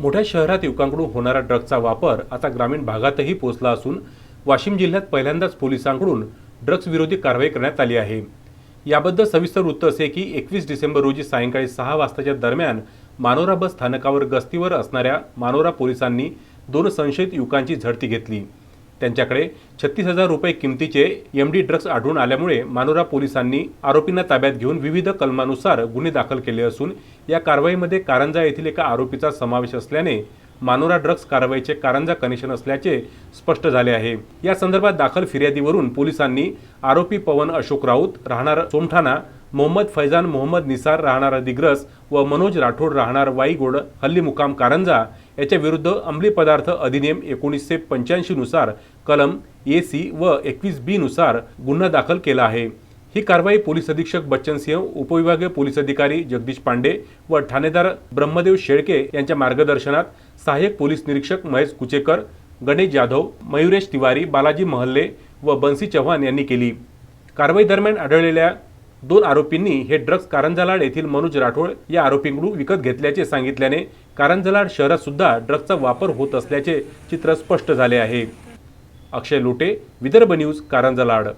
मोठ्या शहरात युवकांकडून होणारा ड्रग्जचा वापर आता ग्रामीण भागातही पोहोचला असून वाशिम जिल्ह्यात पहिल्यांदाच पोलिसांकडून ड्रग्ज विरोधी कारवाई करण्यात आली आहे. याबद्दल सविस्तर वृत्त असे की एकवीस डिसेंबर रोजी सायंकाळी सहा वाजताच्या दरम्यान मानोरा बस स्थानकावर गस्तीवर असणाऱ्या मानोरा पोलिसांनी दोन संशयित युवकांची झडती घेतली. त्यांच्याकडे छत्तीस हजार रुपये किमतीचे एम डी ड्रग्ज आढळून आल्यामुळे मानोरा पोलिसांनी आरोपींना ताब्यात घेऊन विविध कलमानुसार गुन्हे दाखल केले असून या कारवाईमध्ये कारंजा येथील एका आरोपीचा समावेश असल्याने मानोरा ड्रग्ज कारवाईचे कारंजा कनेक्शन असल्याचे स्पष्ट झाले आहे. या संदर्भात दाखल फिर्यादीवरून पोलिसांनी आरोपी पवन अशोक राऊत राहणार सोमठाणा मोहम्मद फैजान मोहम्मद निसार राहणारा दिग्रस व मनोज राठोड राहणार वाईगोड हल्ली मुकाम कारंजा याच्या विरुद्ध अंमली पदार्थ अधिनियम एकोणीसशे पंच्याऐंशीनुसार कलम ए सी व एकवीस बी नुसार गुन्हा दाखल केला आहे. ही कारवाई पोलीस अधीक्षक बच्चन सिंह उपविभागीय पोलीस अधिकारी जगदीश पांडे व ठाणेदार ब्रह्मदेव शेळके यांच्या मार्गदर्शनात सहाय्यक पोलीस निरीक्षक महेश कुचेकर गणेश जाधव मयुरेश तिवारी बालाजी महल्ले व बन्सी चव्हाण यांनी केली. कारवाई दरम्यान आढळलेल्या दोन आरोपींनी हे ड्रग्ज कारंजालाड येथील मनोज राठोड या आरोपींकडून विकत घेतल्याचे सांगितल्याने कारंजालाड शहरात सुद्धा ड्रग्जचा वापर होत असल्याचे चित्र स्पष्ट झाले आहे. अक्षय लोटे विदर्भ न्यूज कारंजालाड.